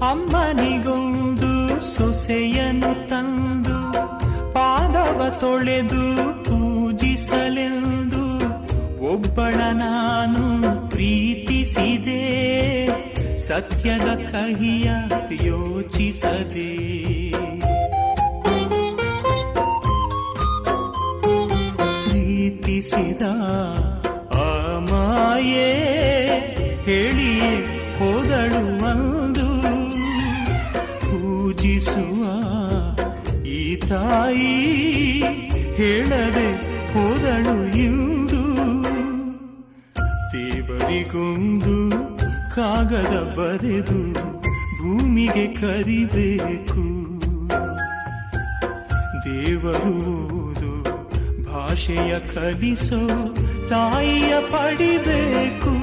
ಅಮ್ಮನಿಗೊಂದು ಸೊಸೆಯನು ತಂದು ಪಾದವ ತೊಳೆದು ಪೂಜಿಸಲೆಂದು ಒಬ್ಬಳ ನಾನು ಪ್ರೀತಿಸಿದೆ ಸತ್ಯದ ಕಹಿಯ ಯೋಚಿಸದೆ. ಪ್ರೀತಿಸಿದ ಆ ಹೇಳಿ ಹೋದಳು ಒಂದು ಪೂಜಿಸುವ ಈ ತಾಯಿ ಹೇಳದೆ ಹೋದಳು ಇಂದು. ದೇವರಿಗೊಂದು ಕಾಗದ ಬರೆದು ಭೂಮಿಗೆ ಕರಿಬೇಕು. ದೇವರು ಭಾಷೆಯ ಕಲಿಸೋ ತಾಯಿಯ ಪಡಿಬೇಕು.